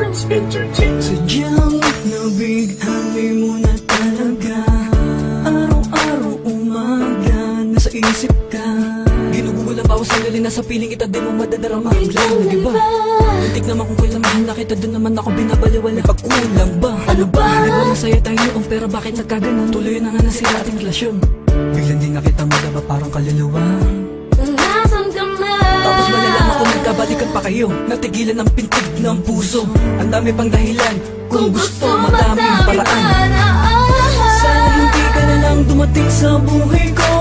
Entertainment. Sadyang nabighani mo na talaga Araw-araw umaga Nasa isip ka Ginugugol ang bawat sandali Nasa piling kita di mo madadarama Lang na diba? Muntik naman kung kailan mahal na kita Doon naman ako binabaliwala Pagkulang ba? Ano ba? Di ba masaya tayo noong Pero bakit nagkaganon? Tuloy na nga nasira ating relasyon Biglang di na kita magaba Parang kaluluwa kayo Natigilan ang pintig ng puso. Ang dami pang dahilan Kung gusto madaming paraan. Sana hindi ka na lang dumating sa buhay ko.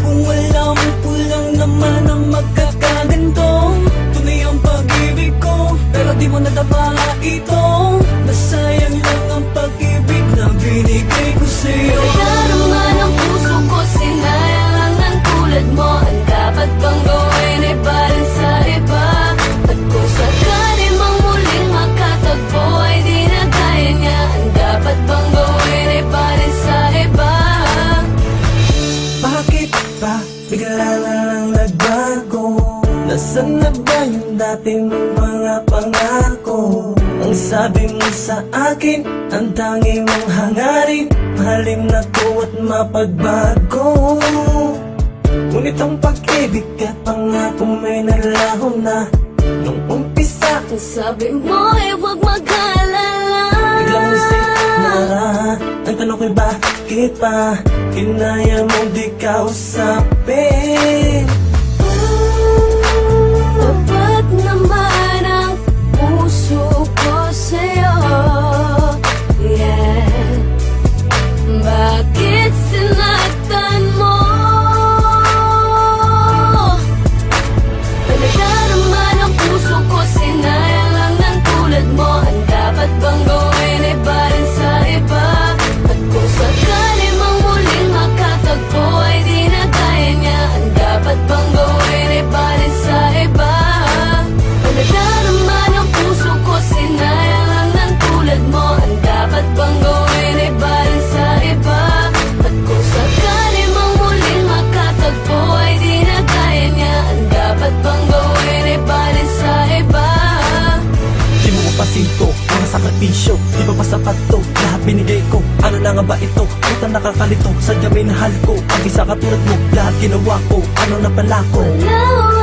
Kung alam ko lang naman ang magkakaganto. Tunay ang pag-ibig ko Pero di mo nadama ito. Nasayang lang ang pag-ibig na binigay mga pangako? Ang sabi mo sa akin, ang tangi mong hangarin. Mahalin na ko at mapagbago. Ngunit ang pag-ibig at pangako may nalaho na. Nung umpisa, Ang sabi mo ay huwag mag-alala. Biglang isip na Ang tanong ko'y bakit pa? Kinaya mo di kausapin sakripisyo Di ba pa sapat to, lahat binigay ko. Ano na nga ba ito, puta nakakalito Sadya may nahal ko, ang isa katulad mo Lahat ginawa ko, ano na pala ko? Now